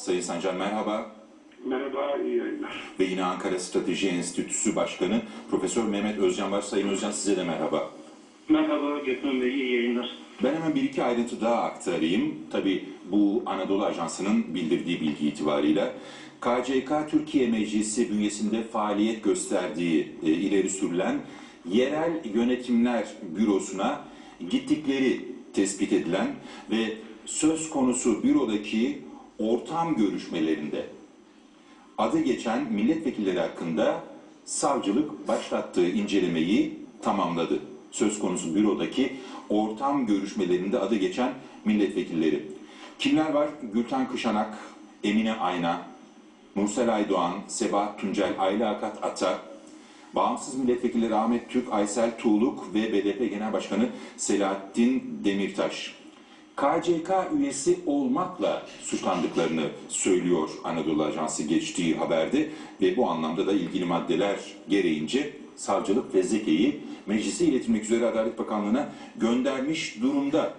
Sayın Sancar merhaba. Merhaba, iyi yayınlar. Ve yine Ankara Strateji Enstitüsü Başkanı Profesör Mehmet Özcan var. Sayın Özcan size de merhaba. Merhaba Gökmen Bey, iyi yayınlar. Ben hemen bir iki ayrıntı daha aktarayım. Tabii bu Anadolu Ajansı'nın bildirdiği bilgi itibarıyla KCK Türkiye Meclisi bünyesinde faaliyet gösterdiği e, ileri sürülen yerel yönetimler bürosuna gittikleri tespit edilen ve söz konusu bürodaki ortam görüşmelerinde adı geçen milletvekilleri hakkında savcılık başlattığı incelemeyi tamamladı. Söz konusu bürodaki ortam görüşmelerinde adı geçen milletvekilleri. Kimler var? Gülten Kışanak, Emine Ayna, Nursel Aydoğan, Sebahat Tuncel, Ayla Akat Ata, Bağımsız milletvekilleri Ahmet Türk, Aysel Tuğluk ve BDP Genel Başkanı Selahattin Demirtaş. KCK üyesi olmakla suçlandıklarını söylüyor Anadolu Ajansı geçtiği haberde ve bu anlamda da ilgili maddeler gereğince savcılık fezlekeyi meclise iletilmek üzere Adalet Bakanlığı'na göndermiş durumda.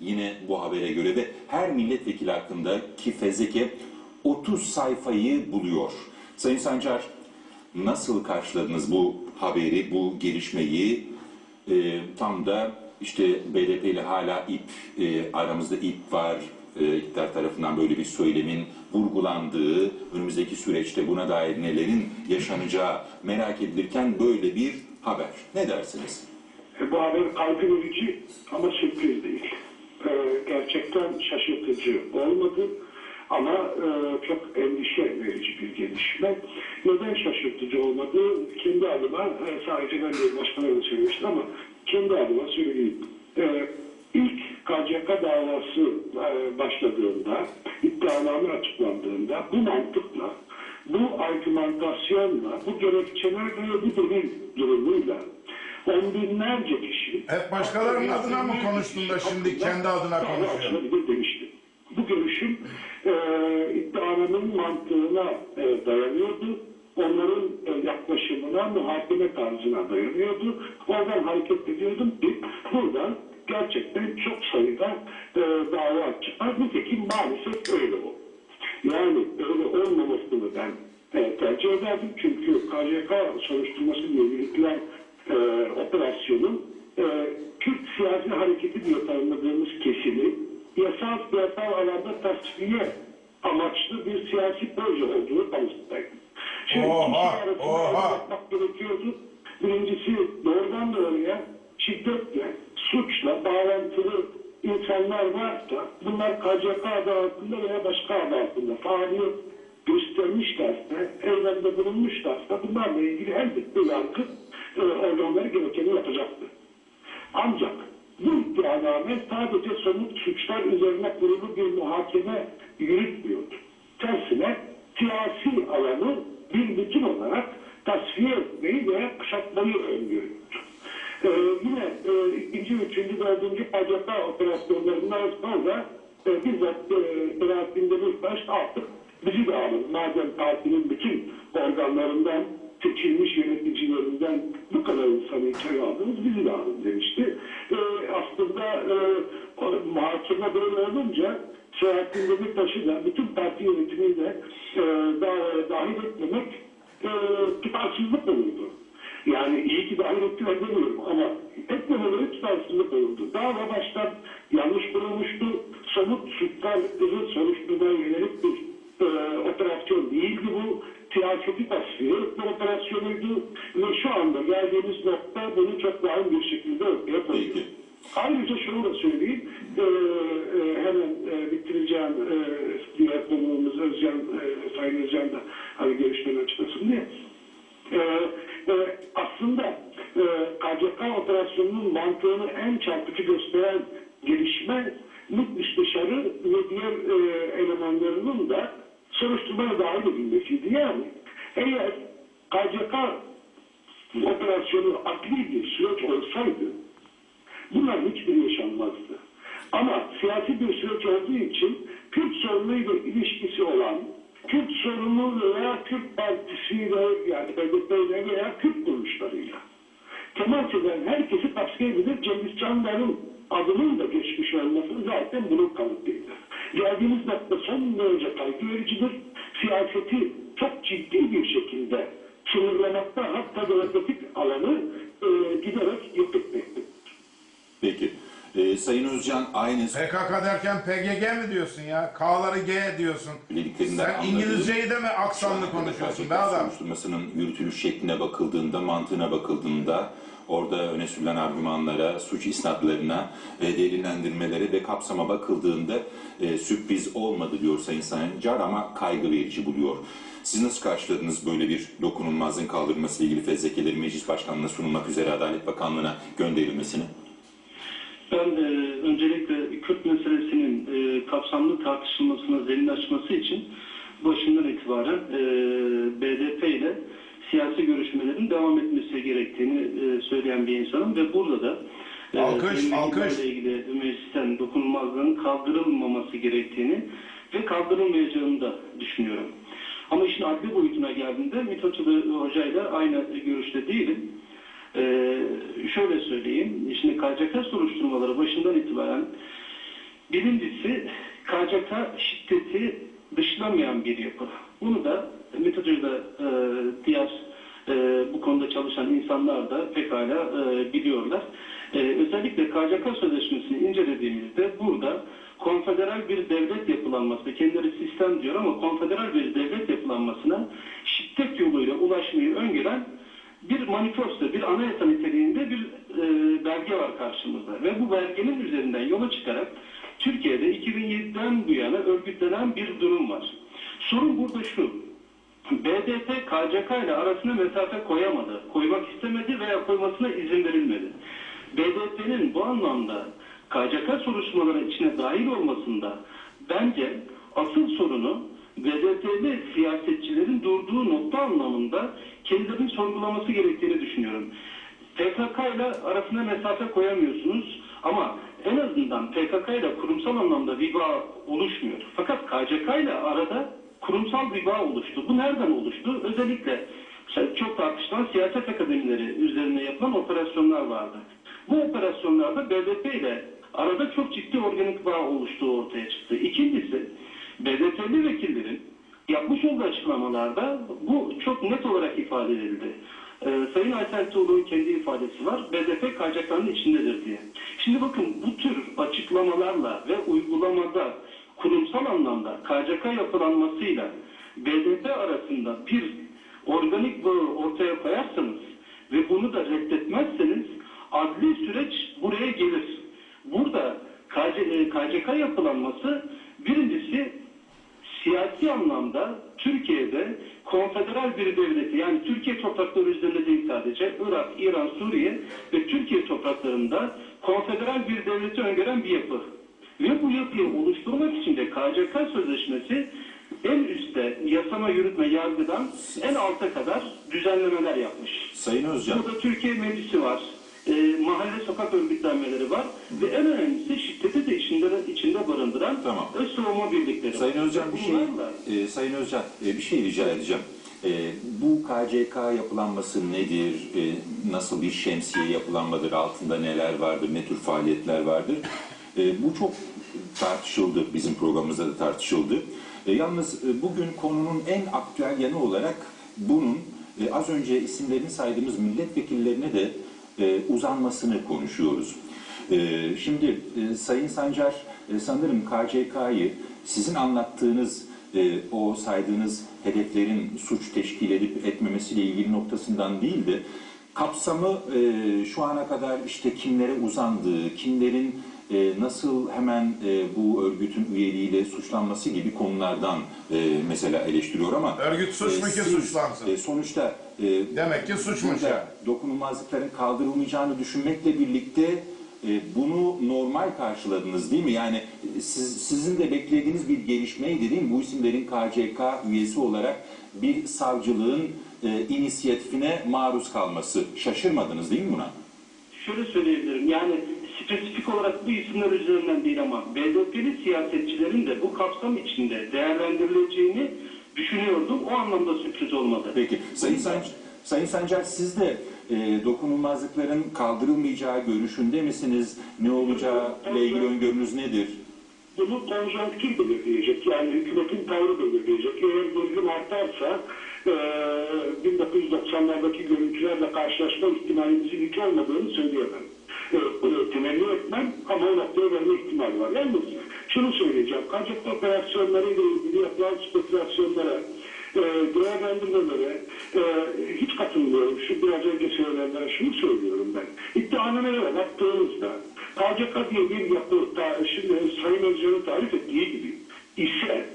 Yine bu habere göre ve her milletvekili hakkındaki fezleke 30 sayfayı buluyor. Sayın Sancar nasıl karşıladınız bu haberi, bu gelişmeyi? Ee, tam da işte BDP ile hala ip, e, aramızda ip var. E, iktidar tarafından böyle bir söylemin vurgulandığı, önümüzdeki süreçte buna dair nelerin yaşanacağı merak edilirken böyle bir haber. Ne dersiniz? E, bu haber kaygı verici ama sürpriz değil. E, gerçekten şaşırtıcı olmadı ama e, çok endişe verici bir gelişme. Neden şaşırtıcı olmadı? Kendi adıma, e, sadece ben değil başkaları da söylemiştim ama kendi adıma söyleyeyim. E, ilk KCK davası e, başladığında, iddianame açıklandığında bu mantıkla, bu argümantasyonla, bu gerekçelerle ve bu delil durumuyla on binlerce kişi... Hep başkalarının adına mı konuştun da şimdi kendi adına konuşuyorsun? demiştim. Bu görüşüm e, iddianamın mantığına e, dayanıyordu. E, yaklaşımına, muhakeme tarzına dayanıyordu. Oradan hareket ediyordum ki buradan gerçekten çok sayıda e, dava çıkar. Nitekim maalesef öyle oldu. Yani öyle olmamasını ben e, tercih ederdim. Çünkü KCK soruşturması yürütülen e, operasyonun e, Kürt siyasi hareketi diye tanımladığımız kesimi yasal siyasal alanda tasfiye amaçlı bir siyasi proje olduğunu tanıttaydım. Şimdi Oha, iki şey oha. ayrım yapmak gerekiyordu. Birincisi doğrudan doğruya şiddetle, suçla bağlantılı insanlar varsa bunlar KCK adı altında veya başka adı altında faaliyet göstermişlerse, eylemde bulunmuşlarsa bunlarla ilgili elbette yargı e, organları gerekeni yapacaktır. Ancak bu iddianame sadece somut suçlar üzerine kurulu bir muhakeme yürütmüyordu. Tersine siyasi alanı bir bütün olarak tasfiye etmeyi veya kuşatmayı öngörüyordu. Ee, yine e, ikinci, üçüncü, dördüncü KCK operasyonlarından sonra e, bizzat e, Selahattin Demirtaş artık bizi de alın. Madem partinin bütün organlarından muhakeme böyle olunca Selahattin Demirtaş'ı da bütün parti yönetimini de e, davaya dahil etmemek e, tutarsızlık olurdu. Yani iyi ki dahil ettiler demiyorum ama etmemeleri tutarsızlık olurdu. Dava baştan yanlış kurulmuştu. Somut suçları soruşturmaya yönelik bir e, operasyon değildi bu. Siyaseti tasfiye etme operasyonuydu. Ve şu anda geldiğimiz nokta bunu çok daha bir şekilde ortaya koyuyor. Ayrıca şunu da söyleyeyim, e, e, hemen e, bitireceğim e, diğer konuğumuz Özcan, e, Sayın Özcan da hani görüşlerini açıklasın diye. E, e, aslında e, KCK operasyonunun mantığını en çarpıcı gösteren gelişme MİT Müsteşarı ve diğer e, elemanlarının da soruşturmaya dahil edilmesiydi. Yani eğer KCK operasyonu akli bir süreç olsaydı bunların hiçbiri yaşanmazdı. Ama siyasi bir süreç olduğu için Kürt sorunuyla ilişkisi olan Kürt sorunu veya Kürt partisiyle yani HDP'yle veya Kürt kuruluşlarıyla temas eden herkesi edip Cengiz Çandar'ın adının da geçmiş olması zaten bunun kanıtıydı. Geldiğimiz nokta son derece kaygı vericidir. Siyaseti çok ciddi bir şekilde sınırlamakta hatta demokratik alanı e, giderek etmektedir. Peki. Ee, Sayın Özcan aynı PKK derken PGG mi diyorsun ya? K'ları G diyorsun. Sen İngilizceyi de mi aksanlı konuşuyorsun be adam? soruşturmasının yürütülüş şekline bakıldığında, mantığına bakıldığında orada öne sürülen argümanlara, suç isnatlarına, e, delillendirmelere ve kapsama bakıldığında e, sürpriz olmadı diyor Sayın Sancar ama kaygı verici buluyor. Siz nasıl karşıladınız böyle bir dokunulmazlığın kaldırılması ile ilgili fezlekeleri Meclis Başkanlığı'na sunulmak üzere Adalet Bakanlığı'na gönderilmesini? Ben e, öncelikle Kürt meselesinin e, kapsamlı tartışılmasına zemin açması için başından itibaren e, BDP ile siyasi görüşmelerin devam etmesi gerektiğini e, söyleyen bir insanım ve burada da e, Alkış, alkış. İlgili meclisten dokunulmazlığın kaldırılmaması gerektiğini ve kaldırılmayacağını da düşünüyorum. Ama işin adli boyutuna geldiğinde Mithat Hoca'yla aynı görüşte değilim. Ee, şöyle söyleyeyim, şimdi KCK soruşturmaları başından itibaren birincisi KCK şiddeti dışlamayan bir yapı. Bunu da da e, diğer e, bu konuda çalışan insanlar da pekala e, biliyorlar. E, özellikle KCK sözleşmesini incelediğimizde burada konfederal bir devlet yapılanması, kendileri sistem diyor ama konfederal bir devlet yapılanmasına şiddet yoluyla ulaşmayı öngören bir manifesto, bir anayasa niteliğinde bir e, belge var karşımızda. Ve bu belgenin üzerinden yola çıkarak Türkiye'de 2007'den bu yana örgütlenen bir durum var. Sorun burada şu. BDP KCK ile arasına mesafe koyamadı, koymak istemedi veya koymasına izin verilmedi. BDP'nin bu anlamda KCK soruşturmaları içine dahil olmasında bence asıl sorunu BDP'li siyasetçilerin durduğu nokta anlamında kendilerinin sorgulaması gerektiğini düşünüyorum. PKK ile arasına mesafe koyamıyorsunuz ama en azından PKK ile kurumsal anlamda bir bağ oluşmuyor. Fakat KCK ile arada kurumsal bir bağ oluştu. Bu nereden oluştu? Özellikle çok tartışılan siyaset akademileri üzerine yapılan operasyonlar vardı. Bu operasyonlarda BDP ile arada çok ciddi organik bağ oluştuğu ortaya çıktı. İkincisi BDP'li vekillerin yapmış olduğu açıklamalarda bu çok net olarak ifade edildi. Ee, Sayın Aytel Tuğlu'nun kendi ifadesi var. BDP KCK'nın içindedir diye. Şimdi bakın bu tür açıklamalarla ve uygulamada kurumsal anlamda KCK yapılanmasıyla BDP arasında bir organik bağı ortaya koyarsanız ve bunu da reddetmezseniz adli süreç buraya gelir. Burada KC, e, KCK yapılanması birincisi siyasi anlamda Türkiye'de konfederal bir devleti yani Türkiye toprakları üzerinde değil sadece Irak, İran, Suriye ve Türkiye topraklarında konfederal bir devleti öngören bir yapı. Ve bu yapıyı oluşturmak için de KCK sözleşmesi en üstte yasama, yürütme, yargıdan en alta kadar düzenlemeler yapmış. Sayın Özcan, Burada Türkiye Meclisi var. E, mahalle sokak örgütlenmeleri var. Ve en önemlisi şiddeti de içinde, içinde barındıran Tamam. öz savunma birlikleri var. Sayın Özcan bir şey, Bunlarla- e, Sayın Özcan e, bir şey rica edeceğim. E, bu KCK yapılanması nedir? E, nasıl bir şemsiye yapılanmadır? Altında neler vardır? Ne tür faaliyetler vardır? E, bu çok tartışıldı. Bizim programımızda da tartışıldı. E, yalnız e, bugün konunun en aktüel yanı olarak bunun e, az önce isimlerini saydığımız milletvekillerine de e, uzanmasını konuşuyoruz. E, şimdi e, Sayın Sancar sanırım KCK'yı sizin anlattığınız o saydığınız hedeflerin suç teşkil edip etmemesiyle ilgili noktasından değil de kapsamı şu ana kadar işte kimlere uzandığı, kimlerin e, nasıl hemen e, bu örgütün üyeliğiyle suçlanması gibi konulardan e, mesela eleştiriyor ama Örgüt suç mu ki siz, suçlansın? e, sonuçta e, Demek ki suçmuş ya. dokunulmazlıkların kaldırılmayacağını düşünmekle birlikte e, bunu normal karşıladınız değil mi? Yani e, siz, sizin de beklediğiniz bir gelişmeydi değil mi? Bu isimlerin KCK üyesi olarak bir savcılığın e, inisiyatifine maruz kalması. Şaşırmadınız değil mi buna? Şöyle söyleyebilirim. Yani spesifik olarak bu isimler üzerinden değil ama BDP'li siyasetçilerin de bu kapsam içinde değerlendirileceğini düşünüyordum. O anlamda sürpriz olmadı. Peki. Sayın, Sancar, Sayın Sancar siz de e, dokunulmazlıkların kaldırılmayacağı görüşünde misiniz? Ne olacağı ile ilgili öngörünüz nedir? bunu konjonktür belirleyecek. Yani hükümetin tavrı belirleyecek. Eğer gerilim artarsa e, 1990'lardaki görüntülerle karşılaşma ihtimalimizin hiç olmadığını söyleyemem. E, o noktaya gelme ihtimali var. Yalnız şunu söyleyeceğim. Kaçak operasyonları ile ilgili yapılan spekülasyonlara, e, değerlendirmelere e, hiç katılmıyorum. Şu biraz önce söylenenlere şunu söylüyorum ben. İddianamelere baktığımızda KCK diye bir yapı, ta, şimdi Sayın Özcan'ın tarif ettiği gibi ise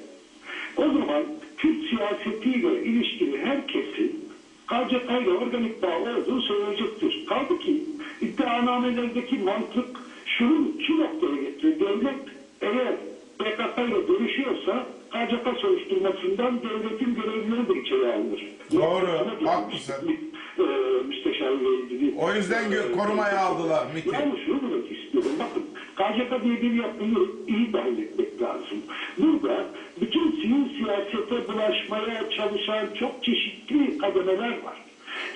o zaman Türk siyasetiyle ilişkili herkesin KCK ile organik bağ olduğu söyleyecektir. Kaldı ki iddianamelerdeki mantık şunu şu noktaya getiriyor. Devlet eğer PKK ile görüşüyorsa KCK soruşturmasından devletin görevlileri de içeri alınır. Doğru, haklısın. e, müsteşarla ilgili. O yüzden gö- korumaya aldılar MİT'i. Yani şunu demek istiyorum. Bakın KCK diye bir yapıyı iyi dahil etmek lazım. Burada bütün sivil siyasete bulaşmaya çalışan çok çeşitli kademeler var.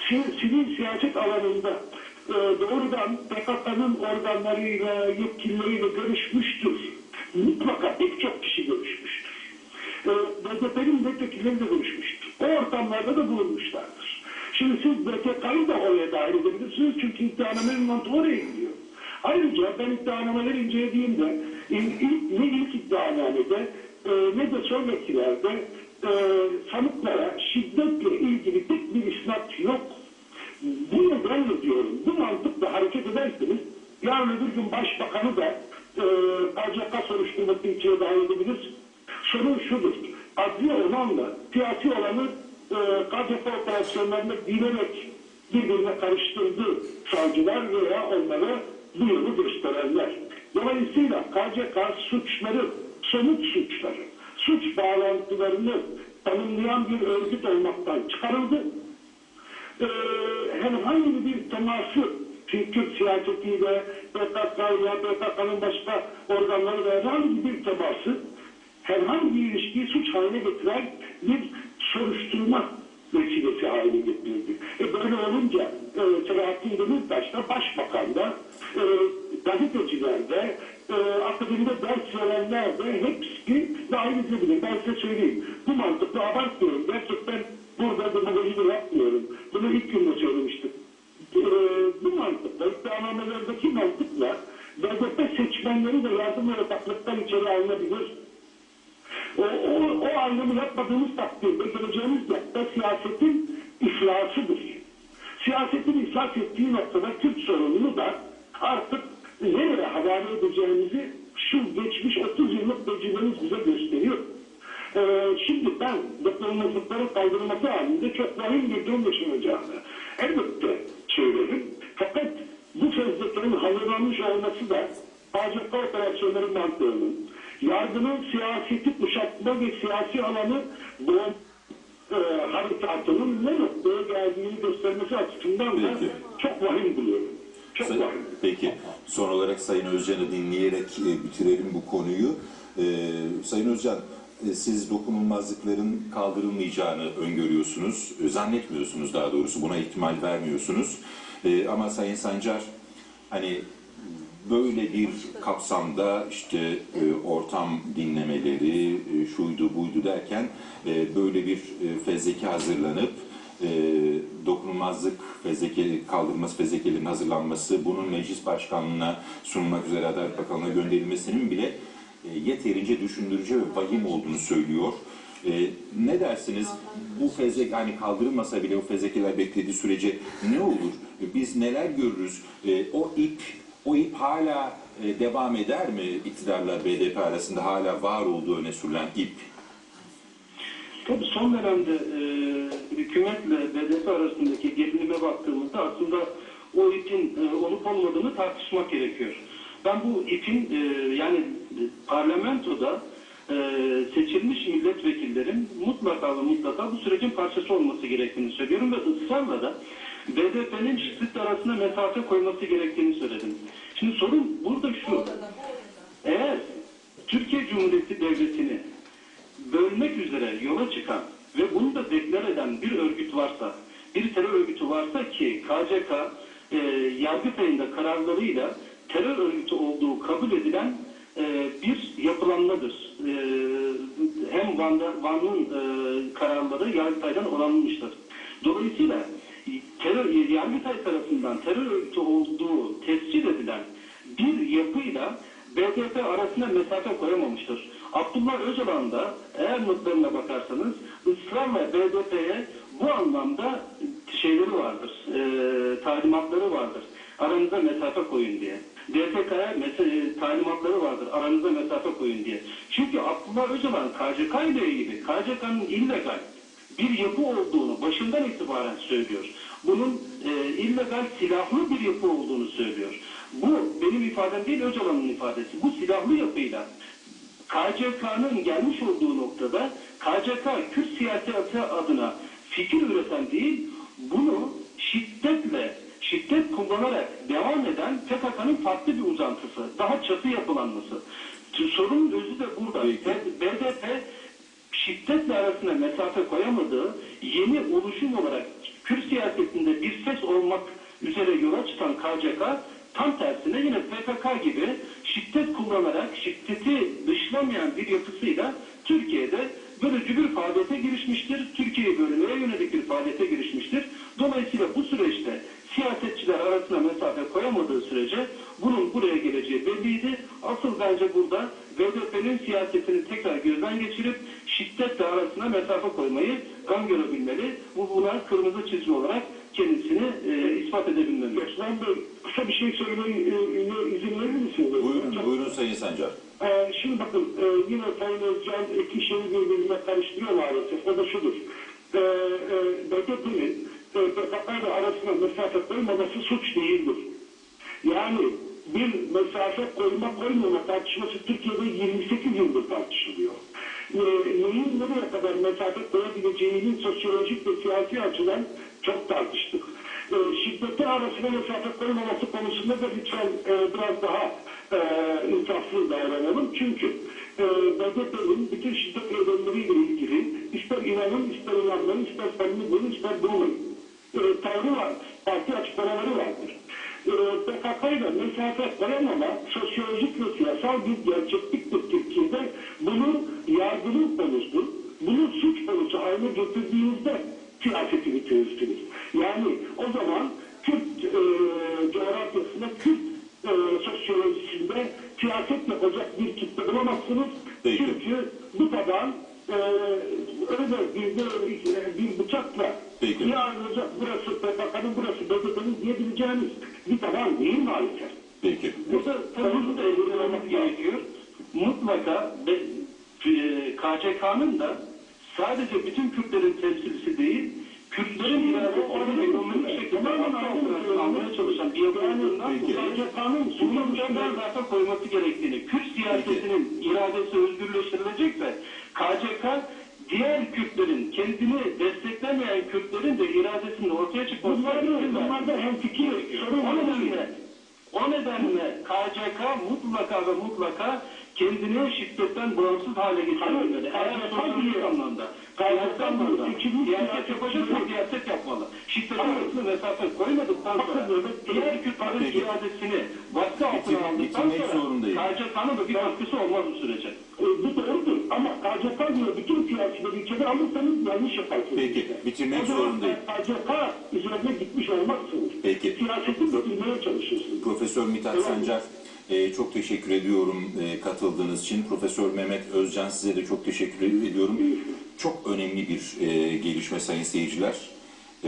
Sivil, sivil siyaset alanında e, doğrudan PKK'nın organlarıyla, yetkilileriyle görüşmüştür. Mutlaka pek çok kişi görüşmüştür. E, BDP'nin milletvekilleri de görüşmüştür. O ortamlarda da bulunmuşlardır. Şimdi siz BTK'yı da oraya dahil edebilirsiniz çünkü iddianamenin mantığı oraya gidiyor. Ayrıca ben iddianameleri incelediğimde il- ilk, ne ilk iddianamede e, ne de sonrakilerde e, sanıklara şiddetle ilgili tek bir isnat yok. Bu nedenle diyorum, bu mantıkla hareket ederseniz yarın öbür gün başbakanı da e, KCK soruşturması içine dahil edebilir. Sorun şudur, adli olanla siyasi olanı e, KCK operasyonlarında bilerek birbirine karıştırdı savcılar veya onlara bu yolu gösterenler. Dolayısıyla KCK suçları, somut suçları, suç bağlantılarını tanımlayan bir örgüt olmaktan çıkarıldı e, herhangi bir teması Türk siyasetiyle, PKK'yla, PKK'nın başka organlarıyla herhangi bir teması, herhangi bir ilişkiyi suç haline getiren bir soruşturma vesilesi haline getirildi. E böyle olunca e, Selahattin Demirtaş da Başbakan da e, gazeteciler de e, akademide ders verenler de hepsi dahil edilebilir. Ben size söyleyeyim. Bu mantıkla abartmıyorum. Gerçekten burada demagoji de yapmıyorum. Bunu ilk günde söylemiştim. E, bu mantıkla, iddianamelerdeki mantıkla BDP seçmenleri de yardım ve ortaklıktan içeri alınabilir. O, o, o ayrımı yapmadığımız takdirde geleceğimiz nokta siyasetin iflasıdır. Siyasetin iflas ettiği noktada Kürt sorununu da artık nereye havale edeceğimizi şu geçmiş 30 yıllık tecrübemiz bize gösteriyor. Ee, şimdi ben dokunulmazlıkların kaldırılması halinde çok vahim bir durum yaşanacağını elbette söylerim. Fakat bu fezlekenin hazırlanmış olması da KCK operasyonları mantığının, yargının siyaseti kuşatma ve siyasi alanı bu e, harekatının ne noktaya geldiğini göstermesi açısından da Peki. çok vahim buluyorum. Çok Say- vahim. Peki. Son olarak Sayın Özcan'ı dinleyerek e, bitirelim bu konuyu. E, Sayın Özcan, e, siz dokunulmazlıkların kaldırılmayacağını öngörüyorsunuz. E, Zannetmiyorsunuz daha doğrusu. Buna ihtimal vermiyorsunuz. E, ama Sayın Sancar, hani böyle bir kapsamda işte e, ortam dinlemeleri, e, şuydu buydu derken e, böyle bir e, fezleke hazırlanıp e, dokunulmazlık fezleke kaldırılması fezlekelerin hazırlanması, bunun meclis başkanlığına sunulmak üzere Adalet Bakanlığı'na gönderilmesinin bile e, yeterince düşündürücü ve vahim olduğunu söylüyor. E, ne dersiniz? Bu fezleke hani kaldırılmasa bile o fezlekeler beklediği sürece ne olur? E, Biz neler görürüz? E, o ip o ip hala e, devam eder mi iktidarla BDP arasında hala var olduğu öne sürülen ip? Tabii son dönemde e, hükümetle BDP arasındaki gerilime baktığımızda aslında o ipin e, olup olmadığını tartışmak gerekiyor. Ben bu ipin e, yani e, parlamentoda e, seçilmiş milletvekillerin mutlaka ve mutlaka bu sürecin parçası olması gerektiğini söylüyorum ve ısrarla da BDP'nin şiddet arasında mesafe koyması gerektiğini söyledim. Şimdi sorun burada şu. Eğer Türkiye Cumhuriyeti Devleti'ni bölmek üzere yola çıkan ve bunu da deklar eden bir örgüt varsa, bir terör örgütü varsa ki KCK e, Yargıtay'ın da kararlarıyla terör örgütü olduğu kabul edilen e, bir yapılanmadır. E, hem Van'da, Van'ın e, kararları Yargıtay'dan onanmıştır. Dolayısıyla terör, Yargıtay tarafından terör örgütü olduğu tescil edilen bir yapıyla BDP arasında mesafe koyamamıştır. Abdullah Öcalan da eğer notlarına bakarsanız ısrarla BDP'ye bu anlamda şeyleri vardır, e, talimatları vardır. Aranıza mesafe koyun diye. DPK'ya mes- talimatları vardır. Aranıza mesafe koyun diye. Çünkü Abdullah Öcalan KCK ile ilgili KCK'nın illegal bir yapı olduğunu başından itibaren söylüyor. Bunun e, illegal silahlı bir yapı olduğunu söylüyor. Bu benim ifadem değil Öcalan'ın ifadesi. Bu silahlı yapıyla KCK'nın gelmiş olduğu noktada KCK Kürt siyaseti adına fikir üreten değil, bunu şiddetle, şiddet kullanarak devam eden PKK'nın farklı bir uzantısı, daha çatı yapılanması. Sorunun özü de burada. BDP şiddetle arasına mesafe koyamadığı yeni oluşum olarak Kürt siyasetinde bir ses olmak üzere yola çıkan KCK tam tersine yine PKK gibi şiddet kullanarak şiddeti dışlamayan bir yapısıyla Türkiye'de bölücü bir faaliyete girişmiştir. Türkiye'yi bölmeye yönelik bir faaliyete girişmiştir. Dolayısıyla bu süreçte siyasetçiler arasına mesafe koyamadığı sürece bunun buraya geleceği belliydi. Asıl bence burada BDP'nin siyasetini tekrar gözden geçirip şiddetle arasına mesafe koymayı öngörebilmeli. Bu buna kırmızı çizgi olarak kendisini e, ispat edebilmeli. Bey kısa bir şey söylemeye e, izin verir misiniz? Buyurun, buyurun Sayın Sancar. Ee, şimdi bakın e, yine Sayın Özcan iki şeyi birbirine karıştırıyor maalesef. O da şudur. Ee, e, BDP'nin e, PKK ile arasına mesafe koymaması suç değildir. Yani bir mesafe koyma koymama tartışması Türkiye'de 28 yıldır tartışılıyor. Ee, neyin nereye kadar mesafe koyabileceğinin sosyolojik ve siyasi açıdan çok tartıştık. Ee, şiddeti arasına mesafe koymaması konusunda da lütfen e, biraz daha e, insaflı davranalım. Çünkü e, BDP'nin bütün şiddet eylemleriyle ilgili ister inanın, ister inanmayın, ister samimi bulun, ister bulmayın. E, tavrı var, parti açıklamaları vardır. E, PKK ile mesafe koyamama sosyolojik ve siyasal bir gerçekliktir Türkiye'de. Bunu yargının konusu, bunu suç konusu haline getirdiğinizde siyaseti bitirirsiniz. Yani o zaman Kürt e, coğrafyasında Kürt e, sosyolojisinde siyaset yapacak bir kitle bulamazsınız. Peki. Çünkü bu kadar e, öyle bir, bir, bir bıçakla Peki. ya ayrılacak burası PKK'nın burası BDP'nin diyebileceğiniz bir taban değil maalesef. Peki. Burada tabii da ellememiz gerekiyor. Mutlaka be- e, KCK'nın da sadece bütün Kürtlerin temsilcisi değil, Kürtlerin ekonomik şekilde altı altına almaya çalışan bir yapı olduğundan Peki. dolayı bunun bir mesafe koyması gerektiğini, Kürt siyasetinin iradesi özgürleştirilecekse KCK diğer Kürtlerin, kendini desteklemeyen Kürtlerin de iradesinin ortaya çıkması Bunlar da, bunlar da hem fikir sorun o nedenle, o nedenle KCK mutlaka ve mutlaka kendini şiddetten bağımsız hale getirmeli. Eğer sosyolojik diyor. anlamda, siyasi anlamda, siyaset yapacaksa siyaset yapmalı. Şiddet arasında mesafe koymadıktan sonra, diğer Kürtlerin Peki. iradesini baskı altına aldıktan sonra. KCK'nın da bir katkısı olmaz bu sürece. E, bu doğrudur ama KCK diyor bütün siyasileri içeri alırsanız yanlış yaparsınız. Peki, bitirmek zorundayım. KCK üzerine gitmiş olmazsınız. Peki. Siyaseti bitirmeye çalışırsınız. Profesör Mithat Sancar, e, çok teşekkür ediyorum e, katıldığınız için. Profesör Mehmet Özcan size de çok teşekkür ediyorum. Çok önemli bir e, gelişme sayın seyirciler.